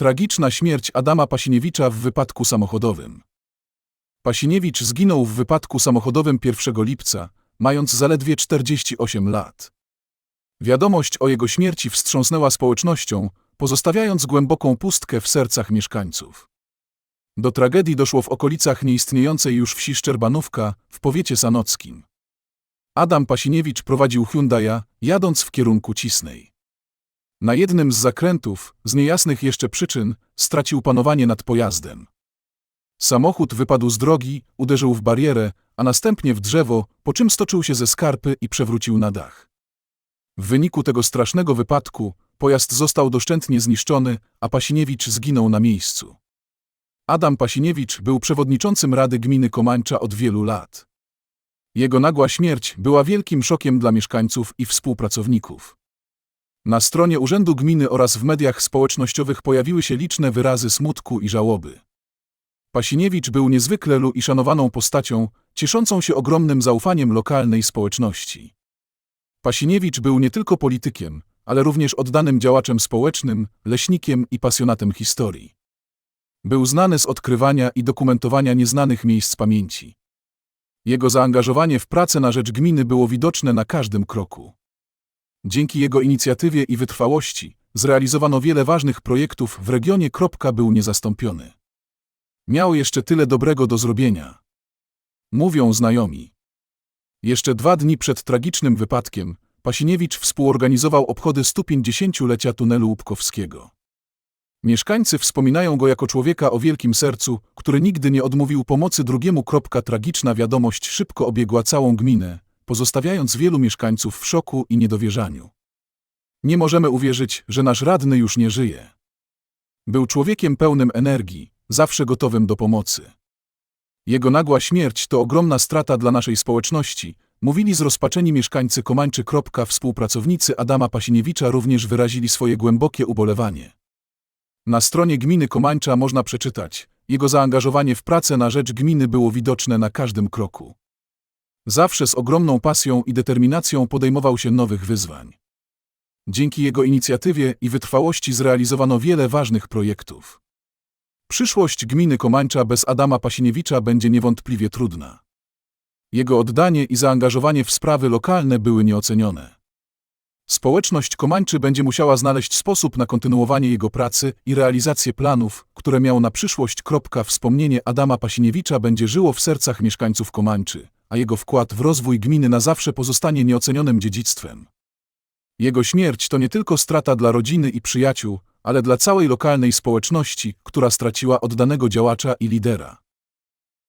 Tragiczna śmierć Adama Pasiniewicza w wypadku samochodowym. Pasiniewicz zginął w wypadku samochodowym 1 lipca, mając zaledwie 48 lat. Wiadomość o jego śmierci wstrząsnęła społecznością, pozostawiając głęboką pustkę w sercach mieszkańców. Do tragedii doszło w okolicach nieistniejącej już wsi Szczerbanówka w powiecie sanockim. Adam Pasiniewicz prowadził Hyundai'a, jadąc w kierunku Cisnej. Na jednym z zakrętów, z niejasnych jeszcze przyczyn, stracił panowanie nad pojazdem. Samochód wypadł z drogi, uderzył w barierę, a następnie w drzewo, po czym stoczył się ze skarpy i przewrócił na dach. W wyniku tego strasznego wypadku pojazd został doszczętnie zniszczony, a Pasiniewicz zginął na miejscu. Adam Pasiniewicz był przewodniczącym Rady Gminy Komańcza od wielu lat. Jego nagła śmierć była wielkim szokiem dla mieszkańców i współpracowników. Na stronie Urzędu Gminy oraz w mediach społecznościowych pojawiły się liczne wyrazy smutku i żałoby. Pasiniewicz był niezwykle lu i szanowaną postacią, cieszącą się ogromnym zaufaniem lokalnej społeczności. Pasiniewicz był nie tylko politykiem, ale również oddanym działaczem społecznym, leśnikiem i pasjonatem historii. Był znany z odkrywania i dokumentowania nieznanych miejsc pamięci. Jego zaangażowanie w pracę na rzecz gminy było widoczne na każdym kroku. Dzięki jego inicjatywie i wytrwałości zrealizowano wiele ważnych projektów w regionie. Był niezastąpiony. Miał jeszcze tyle dobrego do zrobienia. Mówią znajomi. Jeszcze dwa dni przed tragicznym wypadkiem Pasiniewicz współorganizował obchody 150-lecia tunelu Łupkowskiego. Mieszkańcy wspominają go jako człowieka o wielkim sercu, który nigdy nie odmówił pomocy drugiemu. Tragiczna wiadomość szybko obiegła całą gminę, pozostawiając wielu mieszkańców w szoku i niedowierzaniu. Nie możemy uwierzyć, że nasz radny już nie żyje. Był człowiekiem pełnym energii, zawsze gotowym do pomocy. Jego nagła śmierć to ogromna strata dla naszej społeczności, mówili zrozpaczeni mieszkańcy Komańczy. Współpracownicy Adama Pasiniewicza również wyrazili swoje głębokie ubolewanie. Na stronie gminy Komańcza można przeczytać, jego zaangażowanie w pracę na rzecz gminy było widoczne na każdym kroku. Zawsze z ogromną pasją i determinacją podejmował się nowych wyzwań. Dzięki jego inicjatywie i wytrwałości zrealizowano wiele ważnych projektów. Przyszłość gminy Komańcza bez Adama Pasiniewicza będzie niewątpliwie trudna. Jego oddanie i zaangażowanie w sprawy lokalne były nieocenione. Społeczność Komańczy będzie musiała znaleźć sposób na kontynuowanie jego pracy i realizację planów, które miał na przyszłość. Wspomnienie Adama Pasiniewicza będzie żyło w sercach mieszkańców Komańczy, a jego wkład w rozwój gminy na zawsze pozostanie nieocenionym dziedzictwem. Jego śmierć to nie tylko strata dla rodziny i przyjaciół, ale dla całej lokalnej społeczności, która straciła oddanego działacza i lidera.